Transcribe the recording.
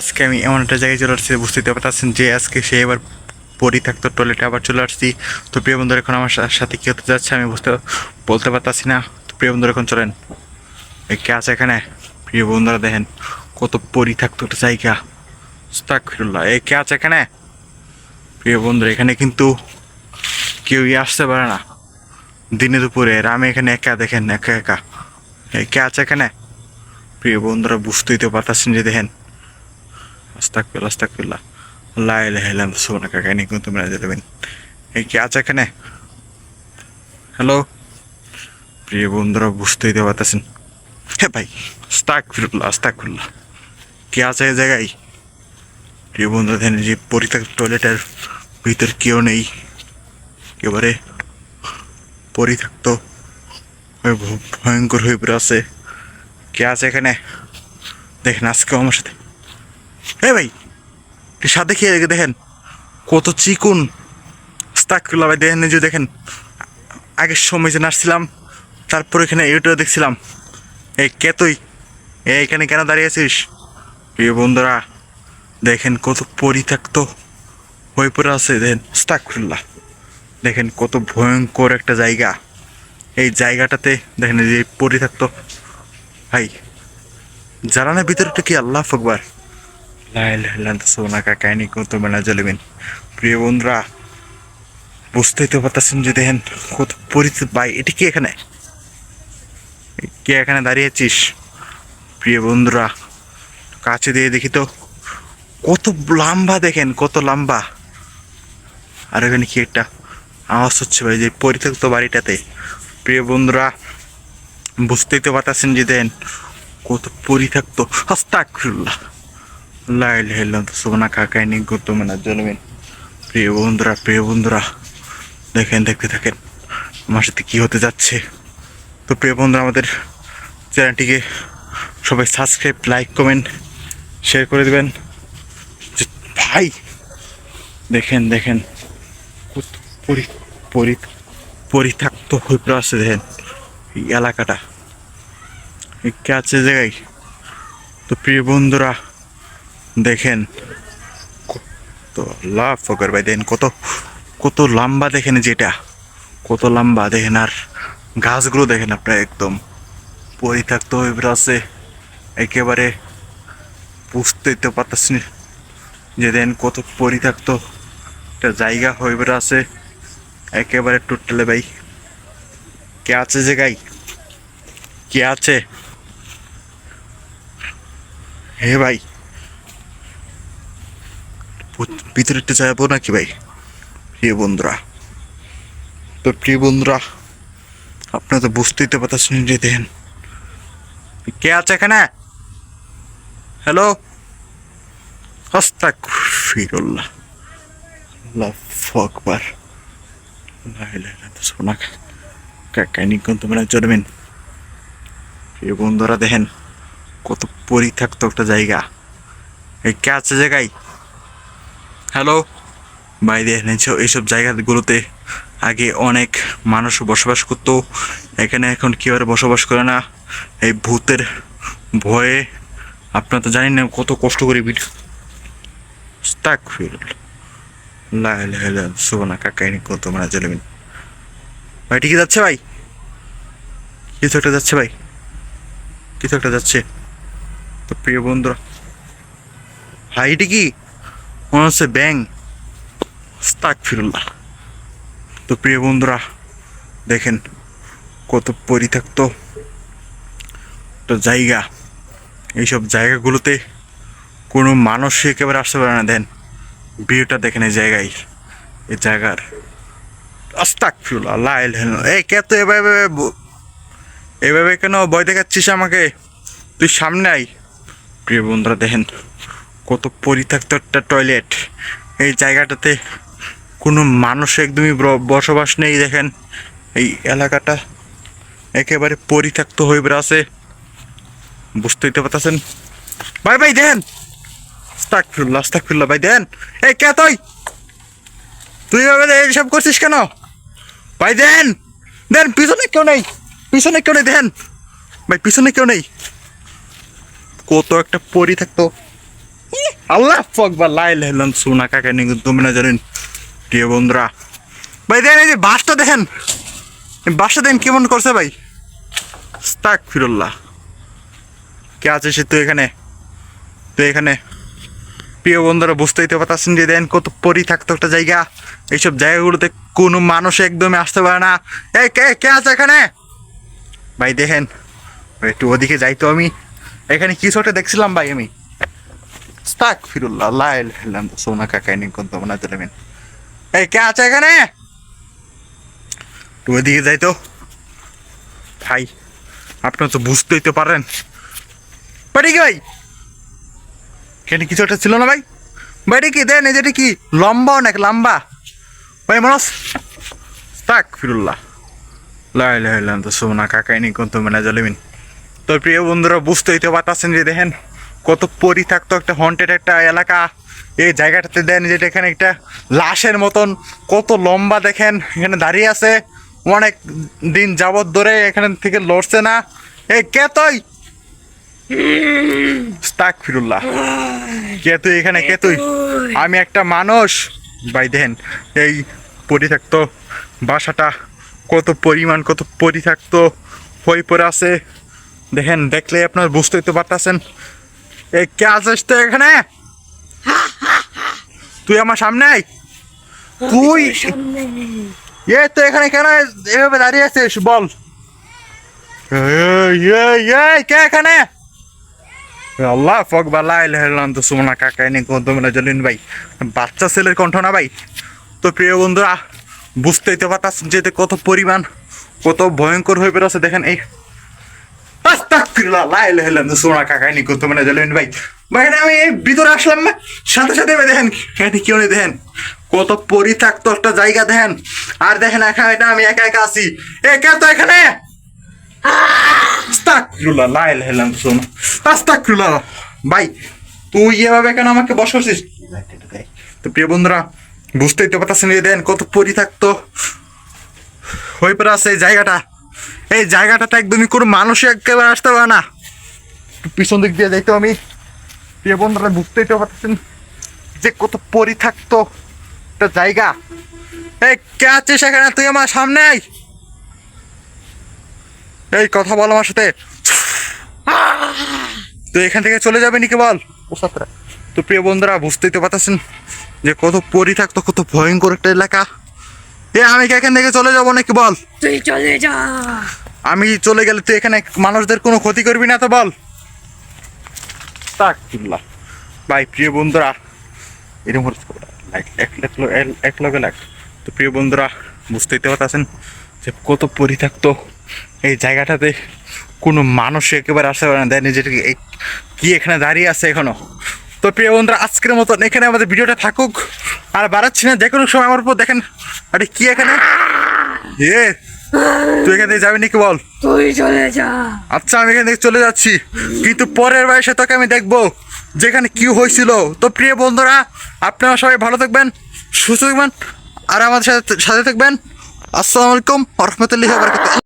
আজকে আমি এমন একটা জায়গায় চলে আসছি, বুঝতে পারতেছেন যে আজকে সে এবার পরি থাকতো, টয়লেটে আবার চলে আসছি। তো প্রিয় বন্ধুরা, এখন আমার সাথে কি হতে যাচ্ছে, আমি বুঝতে বলতে পারতাছি না। তো প্রিয় বন্ধুরা, এখন চলেন। এই কে আছে এখানে? প্রিয় বন্ধুরা, দেখেন কত পরি থাকতো একটা জায়গা। আস্তাগফিরুল্লাহ, এই কে আছে এখানে? প্রিয় বন্ধুরা, এখানে কিন্তু কেউই আসতে পারে না। দিনে দুপুরে, আর আমি এখানে একা, দেখেন, একা একা। এই কে আছে এখানে? প্রিয় বন্ধুরা, বুঝতেই তো পারতাছেন যে দেখেন আস্তাকফিল্লা আস্তাকফিল্লা লাই লাইলাম সোনা কাকা কিন্তু তোমরা দেবেন। এই কি আছে এখানে? হ্যালো প্রিয় বন্ধুরা, বুঝতেই তো পারতেছেন। ভাই আস্তাকফিরুল্লাহ আস্তাকফিল্লা কি আছে এই জায়গায়? প্রিয় বন্ধুরা, দেখেন যে পরিত্যক্ত টয়লেটের ভিতর কেউ নেই। একেবারে পরিত্যক্ত ভয়ঙ্কর হয়ে পড়ে আছে। কে আছে এখানে? দেখেন আজকেও আমার সাথে এ ভাই সাথে খেয়ে দেখে দেখেন। কত চিকুন স্তাক ভাই, দেখেন যে দেখেন। আগের সময় যে নাচছিলাম তারপর এখানে ইউটিউবে দেখছিলাম। এই কে তুই? এখানে কেন দাঁড়িয়ে আছিস? প্রিয় বন্ধুরা, দেখেন কত পরিত্যক্ত হয়ে পড়ে আছে, দেখেন স্তাকফুল্লাহ দেখেন কত ভয়ঙ্কর একটা জায়গা। এই জায়গাটাতে দেখেন যে পরিত্যক্ত। ভাই জানানের ভিতরটা কি আল্লাহ ফকবার সোনা কাকাইনি কত মেলা জ্বলবেন। প্রিয় বন্ধুরা, বুঝতেই তো পারতেছেন যে দেখেন কত পরিচিত ভাই, এটা কি এখানে? কে এখানে দাঁড়িয়েছিস প্রিয় বন্ধুরা, কাছে দিয়ে দেখি তো, কত লম্বা দেখেন, কত লম্বা। আর এখানে কি একটা আওয়াজ হচ্ছে ভাই, যে পরিত্যক্ত বাড়িটাতে। প্রিয় বন্ধুরা, বুঝতেই তো পারতেছেন যে দেন কত পরিত্যক্ত। আস্তাকফিরুল্লাহ লাইলাম তো সোনা কাকাই নি গত মানে জন্মেন প্রিয় বন্ধুরা প্রিয় বন্ধুরা, দেখেন, দেখতে থাকেন আমার সাথে কী হতে যাচ্ছে। তো প্রিয় বন্ধুরা, আমাদের চ্যানেলটিকে সবাই সাবস্ক্রাইব, লাইক, কমেন্ট, শেয়ার করে দেবেন। ভাই, দেখেন দেখেন পরি পরি, পরিত্যক্ত হয়ে পড়ে আছে, দেখেন, এই এলাকাটা। এই কে আছে জায়গায়। তো প্রিয় বন্ধুরা দেখেন। তো লাভ ফকর ভাই, দেখেন কত কত লম্বা দেখেন যেটা কত লম্বা দেখেন, আর গাছগুলো দেখেন আপনার একদম পরিত্যক্ত হয়ে পড়ে আছে। একেবারে বুঝতেই তো পারতেছি যে দেন কত পরিত্যক্ত একটা জায়গা হয়ে আছে। একেবারে টোটালে ভাই। কে আছে যে গাই? কে আছে? হে ভাই। ভূত- ভিতরে একটু যাব নাকি ভাই? প্রিয় বন্ধুরা, তো প্রিয় বন্ধুরা, আপনারা তো বুঝতেই তো পারতেছেন যে দেখেন, কে আছে এখানে? হ্যালো হস্তাক ফিরুল্লাহ। আল্লাহ ফকবার তোমরা চড়বেন প্রিয় বন্ধুরা, দেখেন, কত পরিত্যক্ত একটা জায়গা। এই কে আছে জায়গায়? হ্যালো ভাই দেখেন এইসব- জায়গাগুলোতে আগে অনেক মানুষ বসবাস করতো। এখানে এখন আর বসবাস করে না। এই ভূতের ভয়ে আপনারা তো জানেন না কত কষ্ট করে ভিডিও স্টাক ফিল সোনা কাকাইনি কত মানে চলবেন ভাই, ঠিকই যাচ্ছে ভাই? কিছু একটা যাচ্ছে ভাই। কিছু একটা যাচ্ছে। তো প্রিয় বন্ধুরা ভাই এটি কি মনে হচ্ছে ব্যাং। স্তাক ফিরুল্লাহ তো প্রিয় বন্ধুরা, দেখেন কত পরিত্যক্ত একটা জায়গা। এইসব জায়গাগুলোতে কোনো মানুষ একেবারে আসতে পারে না। দেন, ভিউটা দেখেন এই জায়গায়, এই জায়গার। আস্তাক ফিরুল্লাহ লাইল হেন এই কে তো এভাবে এভাবে কেন ভয় দেখাচ্ছিস আমাকে? তুই সামনে আই প্রিয় বন্ধুরা, দেখেন কত পরিত্যক্ত একটা টয়লেট এই জায়গাটাতে কোনো মানুষ একদমই বসবাস নেই, দেখেন। এই এলাকাটা একেবারে পরিত্যক্ত হয়ে বেড়ে আছে। বুঝতেই তো পারতেছেন? ভাই ভাই, দেন! আস্তাক ফিরুল্লাহ আস্তাক ফিরুল্লাহ ভাই, দেন! এই কে তুই? তুই এভাবে এইসব করছিস কেন? ভাই, দেন! দেন, পিছনে কেউ নেই! পিছনে কেউ নেই, দেন! ভাই, পিছনে কেউ নেই। কত একটা পরি থাকতো আল্লাহ ফক বা লাই লাইলাম সোনা কাকা নিয়ে তুমি না জানেন? প্রিয় বন্ধুরা। ভাই দেখেন এই যে বাসটা দেখেন। বাসটা দেখেন কেমন করছে ভাই? স্তাক ফিরুল্লাহ কে আছে সে তুই এখানে? তুই এখানে। প্রিয় বন্ধুরা, বুঝতেই তো পারছেন যে দেন কত পরি থাকতো একটা জায়গা। এইসব জায়গাগুলোতে কোনো মানুষ একদমই আসতে পারে না। এই কে কে আছে এখানে? ভাই, দেখেন। একটু ওদিকে যাইতো আমি। এখানে কিছু একটা দেখছিলাম ভাই আমি? এখানে? তো। তো বুঝতেই তো পারেন। কিছু একটা ছিল না ভাই? বাড়ি কি? দেন, এই যেটা কি? লম্বা অনেক লম্বা? ভাই মানুষ তাক ফিরুল্লাহ লাই লাই লাম তো সোনা কাকাই নি কোন তোমরা জলেমিন তো প্রিয় বন্ধুরা, বুঝতেই তো পারতেছেন যে দেখেন কত পরিত্যক্ত একটা হন্টেড একটা এলাকা। এই জায়গাটাতে দেন যেটা এখানে একটা লাশের মতন কত লম্বা দেখেন, এখানে দাঁড়িয়ে আছে। অনেক দিন যাবত ধরে এখানে থেকে লড়ছে না। এই কে তুই? স্তাক ফিরুল্লাহ কে তুই এখানে? কে তুই? আমি একটা মানুষ। ভাই, দেখেন এই পরিত্যক্ত বাসাটা কত পরিমাণ, কত পরিত্যক্ত হয়ে পড়ে আছে। দেখেন, দেখলে আপনার বুঝতেই তো পারতেছেন। এই কে আছিস তো এখানে? তুই আমার সামনে আয়। তুই এ তো এখানে কেন এভাবে দাঁড়িয়ে আছিস? বল। কে এখানে? আল্লাহ ফক বালা ইলাহাম তো সুমনা কাকা এনে কোন তোমরা জলিন ভাই। বাচ্চা ছেলের কণ্ঠ না ভাই? তো প্রিয় বন্ধুরা বুঝতেই তো পারতাছেন যে কত পরিমাণ কত ভয়ঙ্কর হয়ে বেরোছে দেখেন এই লা ইলাহা ইল্লাল্লাহ, জলিন ভাই। ভাই আমি আসলাম না? সাথে সাথে দেখেন কেউ নেই দেখেন। কত পরিত্যক্ত একটা জায়গা দেখেন। আর দেখেন একা এটা আমি একা একা আছি। এ কে তো এখানে? আস্তাগফিরুল্লাহ লা ইলাহা ইল্লাল্লাহ ভাই তুই এভাবে কেন আমাকে বসাছিস তো প্রিয় বন্ধুরা বুঝতেই তো পারতেছেন দেন কত পরিত্যক্ত হয়ে পড়ে আছে এই জায়গাটা। এই জায়গাটাতে একদমই কোনো মানুষই একেবারে আসতে পারে না। পিছন দিক দিয়ে যাইতো আমি। প্রিয় বন্ধুরা বুঝতেই তো পারতেছেন যে কত পরিত্যক্ত একটা জায়গা। এই কে আছিস এখানে? তুই আমার সামনে আয়। এই কথা বল আমার সাথে। তুই এখান থেকে চলে যাবে নাকি বল? তো প্রিয় বন্ধুরা বুঝতেই তো পারতেছেন যে কত পরি থাকতো কত ভয়ঙ্কর একটা এলাকা। এ আমি কি এখান থেকে চলে যাব নাকি বল? তুই চলে যা। আমি চলে গেলে তুই এখানে মানুষদের কোনো ক্ষতি করবি না তো বল। ভাই প্রিয় বন্ধুরা এরকম এক এক- এক লগে লাখ। তো প্রিয় বন্ধুরা বুঝতেই তো পারতেছেন যে কত পরিত্যক্ত এই জায়গাটাতে কোনো মানুষ একেবারে আসতে পারে না। দেয় নিজের কি এখানে দাঁড়িয়ে আছে এখনও? তো প্রিয় বন্ধুরা আজকের মতন এখানে আমাদের ভিডিওটা থাকুক। আর বাড়াচ্ছি না যে কোনো সময় আমার উপর দেখেন। আরে কি এখানে? এ তুই এখান থেকে যাবি নাকি বল? তুই চলে যা। আচ্ছা আমি এখান থেকে চলে যাচ্ছি। কিন্তু পরের বয়সে তোকে আমি দেখব যেখানে কি হয়েছিল। তো প্রিয় বন্ধুরা আপনারা সবাই ভালো থাকবেন সুস্থ থাকবেন আর আমাদের সাথে সাথে থাকবেন। আসসালামু আলাইকুম রহমতুল্লাহ